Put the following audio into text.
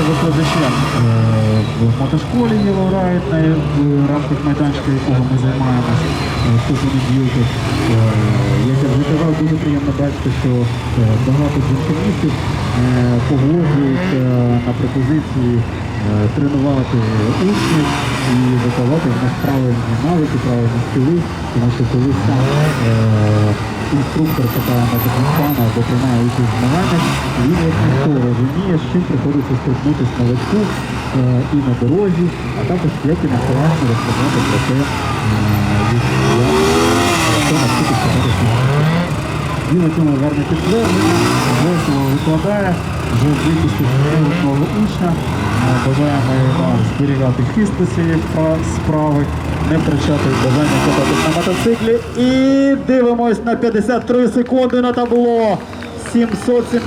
викладачем е, в мотошколі є лауреат, на в рамках майданчика, якого ми займаємося е, щопонеділка. Е, Як я вже казав, дуже приємно бачити, що е, багато джентльменів погоджуються на пропозиції е, тренувати учнів і викладати в них правильні навики, правильні стили, тому що коли сам е, інструктор катає на Казахстана або приймає участь в він як ніхто розуміє, з чим приходиться стикнутися новачку е, і на дорозі, а також як і на класі розказати про те, е, що він на цьому гарне підтвердження, весело викладає, вже випустив одного учня. Е, Бажаємо йому зберігати хист до цієї впра- справи, не втрачати бажання кататись на мотоциклі. І дивимось на 53 секунди на табло. 770